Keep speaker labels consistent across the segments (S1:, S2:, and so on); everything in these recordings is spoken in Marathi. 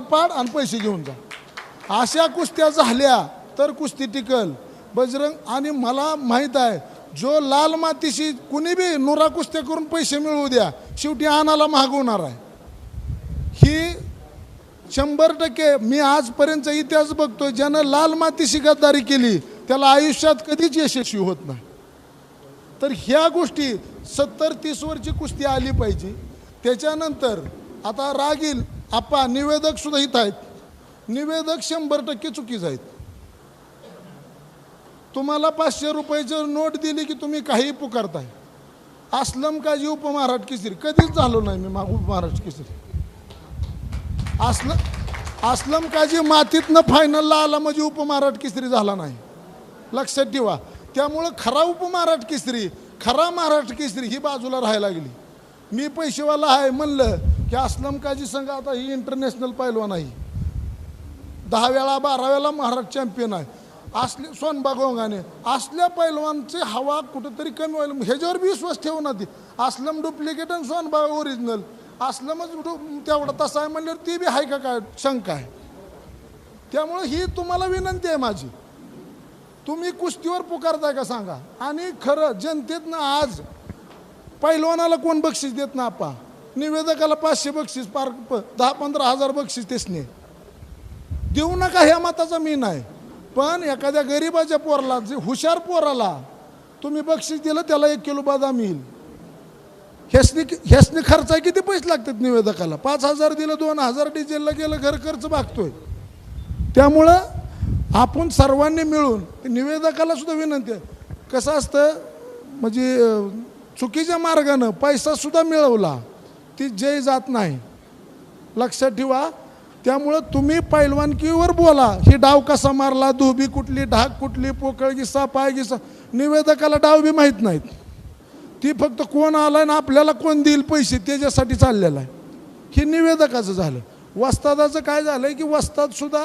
S1: पाड आणि पैसे घेऊन जा. अशा कुस्त्या झाल्या तर कुस्ती टिकल. बजरंग आणि मला माहीत आहे जो लाल मातीशी कुणी बी नुरा कुस्त्या करून पैसे मिळवू द्या शेवटी आणाला मागवणार आहे. ही शंभर टक्के मी आजपर्यंत इतिहास बघतो ज्यानं लाल मातीशी गद्दारी केली त्याला आयुष्यात कधीच यशस्वी होत नाही. तर ह्या गोष्टी सत्तर तीस वरची कुस्ती आली पाहिजे. त्याच्यानंतर आता रागील आपा निवेदक सुद्धा इथं आहेत. निवेदक शंभर टक्के चुकीच आहेत. तुम्हाला पाचशे रुपयाची नोट दिली की तुम्ही काही पुकारताय. असलम काजी उपमहाराज केसरी. कधीच झालो नाही मी मा उपमहाराष्ट्र केसरी. असलम असलम काजी मातीतनं फायनलला आला म्हणजे उपमहाराज किसरी झाला नाही. लक्षात ठेवा. त्यामुळं खरा उपमहाराज किसरी खरा महाराष्ट्र केसरी ही बाजूला राहायला लागली. मी पैसेवाला आहे म्हणलं की असलम काजी संघ आता ही इंटरनॅशनल पैलवान आहे. दहा वेळा बारा वेळा महाराष्ट्र चॅम्पियन आहे. असले सोनबा गोंगाने असल्या पैलवानचे हवा कुठंतरी कमी व्हायला ह्याच्यावर बी विश्वास ठेवू ना ती असलम डुप्लिकेट आणि सोनबा ओरिजिनल असलमच तेवढा तसा आहे म्हणल्यावर ती बी आहे का काय? शंका आहे. त्यामुळं ही तुम्हाला विनंती आहे माझी. तुम्ही कुस्तीवर पुकारताय का सांगा? आणि खरं जनतेतनं आज पैलवानाला कोण बक्षीस देत ना आपा? निवेदकाला पाचशे बक्षीस पार प- दहा पंधरा हजार बक्षीस तेसने देऊ नका ह्या मताचा मी नाही. पण एखाद्या गरीबाच्या पोराला जे हुशार पोराला तुम्ही बक्षीस दिलं त्याला एक किलो बदाम येईल. ह्यासनी ह्यासनी खर्च किती पैसे लागतात निवेदकाला? पाच हजार दिलं दोन हजार डिझेलला गेलं घर खर्च भागतोय. त्यामुळं आपण सर्वांनी मिळून निवेदकाला सुद्धा विनंती आहे. कसं असतं म्हणजे चुकीच्या मार्गानं पैसा सुद्धा मिळवला ती जय जात नाही. लक्षात ठेवा त्यामुळं तुम्ही पैलवानकीवर बोला. ही डाव कसा मारला धोबी कुठली ढाक कुठली पोकळ गिसा पाय गिसा निवेदकाला डाव बी माहीत नाहीत. ती फक्त कोण आलाय ना आपल्याला कोण देईल पैसे त्याच्यासाठी चाललेलं आहे. हे निवेदकाचं झालं. वस्तादाचं काय झालंय की वस्ताद सुद्धा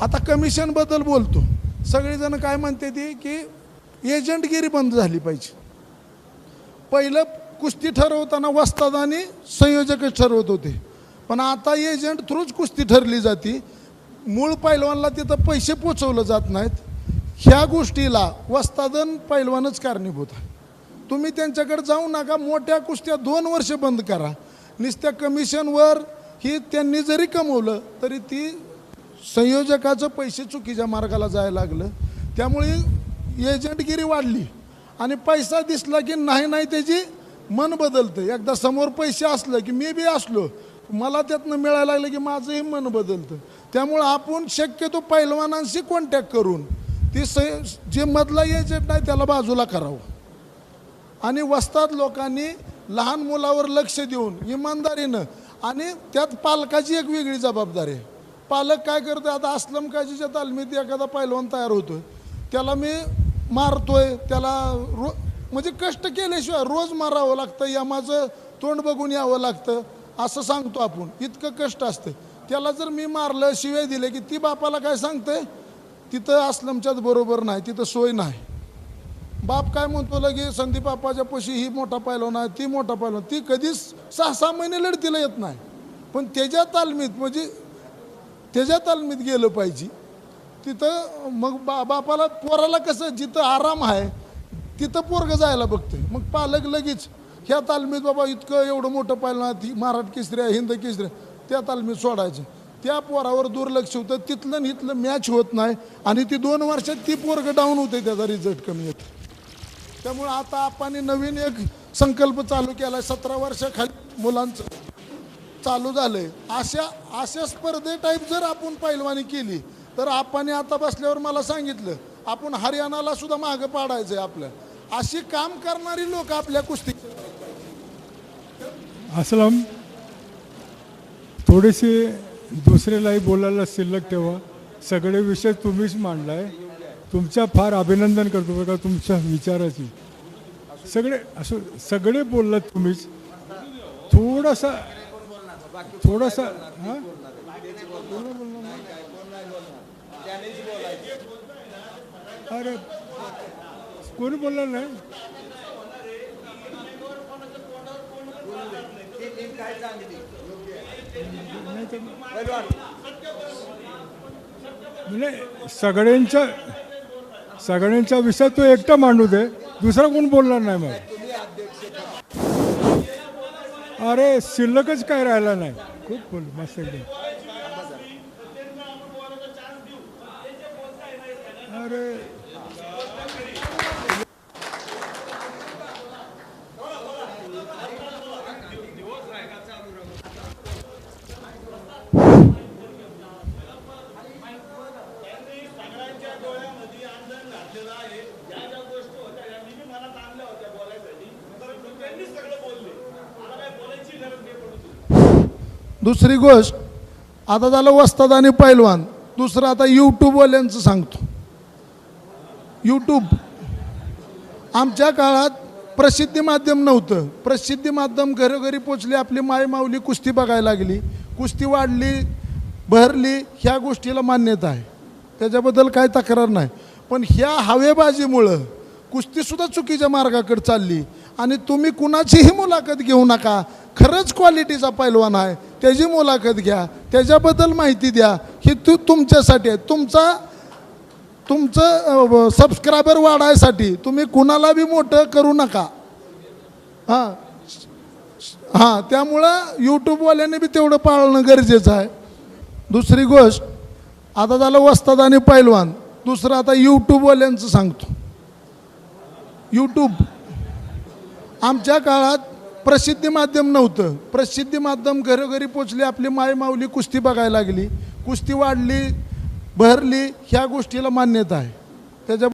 S1: आता कमिशनबद्दल बोलतो. सगळेजण काय म्हणते ती की एजंटगिरी बंद झाली पाहिजे. पहिलं कुस्ती ठरवताना वस्ताद आणि संयोजकच ठरवत होते. पण आता एजंट थ्रूच कुस्ती ठरली जाते. मूळ पैलवानला तिथं पैसे पोचवलं जात नाहीत. ह्या गोष्टीला वस्तादन पैलवानच कारणीभूत आहे. तुम्ही त्यांच्याकडे जाऊ नका मोठ्या कुस्त्या दोन वर्ष बंद करा. नुसत्या कमिशनवर ही त्यांनी जरी कमवलं तरी ती संयोजकाचं पैसे चुकीच्या मार्गाला जायला लागलं. त्यामुळे एजंटगिरी वाढली. आणि पैसा दिसला की नाही नाही त्याची मन बदलतं एकदा समोर पैसे असलं की मी बी असलो मला त्यातनं मिळायला लागलं की माझंही मन बदलतं. त्यामुळं आपण शक्यतो पैलवानांशी कॉन्टॅक्ट करून ती स जे मधला एजंट नाही त्याला बाजूला करावं. आणि वस्तात लोकांनी लहान मुलावर लक्ष देऊन इमानदारीनं आणि त्यात पालकाची एक वेगळी जबाबदारी आहे. पालक काय करतो आता असलम काजीच्या तालमीत एखादा पैलवान तयार होतो त्याला मी मारतोय त्याला रो म्हणजे कष्ट केल्याशिवाय रोज मारावं लागतं या माझं तोंड बघून यावं लागतं असं सांगतो आपण. इतकं कष्ट असतं. त्याला जर मी मारलं शिवाय दिले की ती बापाला काय सांगते? तिथं असलमच्याच बरोबर नाही तिथं सोय नाही. बाप काय म्हणतो लगे संदीप बापाच्या पशी ही मोठा पैलवान नाही ती मोठा पैलवान ती कधीच सहा सहा महिने लढतीला येत नाही. पण त्याच्या तालमीत म्हणजे त्याच्या तालमीत गेलं पाहिजे. तिथं मग बा बापाला पोराला कसं जिथं आराम आहे तिथं पोरग जायला बघते मग पालक लगेच ह्या तालमीत बाबा इतकं एवढं मोठं पाहिलं ती मराठ केसरी आहे हिंद केसरी त्या तालमीत सोडायचं. त्या पोरावर दुर्लक्ष होतं. तिथलं आणि इथलं मॅच होत नाही. आणि ती दोन वर्षात ती पोरग डाऊन होते त्याचा रिझल्ट कमी येतो त्यामुळं आता आपण नवीन एक संकल्प चालू केला आहे सतरा वर्षाखाली मुलांचं चालू झालंय. अशा अशा स्पर्धे टाईप जर आपण पैलवानी केली तर आपण आता बसल्यावर मला सांगितलं आपण हरियाणाला सुद्धा मागं आहे आपल्या अशी काम करणारी लोक आपल्या कुस्ती
S2: असलम थोडेसे दुसऱ्यालाही बोलायला शिल्लक ठेवा. सगळे विषय तुम्हीच मांडलाय. तुमच्या फार अभिनंदन करतो बघा तुमच्या विचाराची. सगळे असं सगळे बोललात तुम्हीच. थोडासा थोडासा हां? अरे कोणी बोलणार नाही? म्हणजे सगळ्यांच्या सगळ्यांच्या विषय तो एकटा मांडू दे. दुसरा कोण बोलणार नाही मग? अरे शिल्लकच काय राहिला नाही. खूप बोल मस्त एकदम. अरे
S1: दुसरी गोष्ट आता झालं वस्ताद आणि पैलवान. दुसरं आता यूट्यूबवाल्यांचं सांगतो. यूट्यूब आमच्या काळात प्रसिद्धी माध्यम नव्हतं. प्रसिद्धी माध्यम घरोघरी पोचली आपली मायमावली कुस्ती बघायला लागली. कुस्ती वाढली भरली ह्या गोष्टीला मान्यता आहे. त्याच्याबद्दल काय तक्रार नाही. पण ह्या हवेबाजीमुळं कुस्तीसुद्धा चुकीच्या मार्गाकडे चालली. आणि तुम्ही कुणाचीही मुलाखत घेऊ नका. खरंच क्वालिटीचा पैलवान आहे. त्याची मुलाखत घ्या. त्याच्याबद्दल माहिती द्या. ही तू तुमच्यासाठी आहे. तुमचा तुमचं सबस्क्रायबर वाढायसाठी तुम्ही कुणाला बी मोठं करू नका. हां. हां त्यामुळं यूट्यूबवाल्याने बी तेवढं पाळणं गरजेचं आहे. दुसरी गोष्ट आता झालं वस्ताद आणि पैलवान. दुसरं आता यूट्यूबवाल्यांचं सांगतो. यूट्यूब आमच्या काळात प्रसिद्धी माध्यम नव्हतं. प्रसिद्धी माध्यम घरोघरी पोचली आपली माय माऊली कुस्ती बघायला लागली. कुस्ती वाढली भरली ह्या गोष्टीला मान्यता आहे. त्याच्या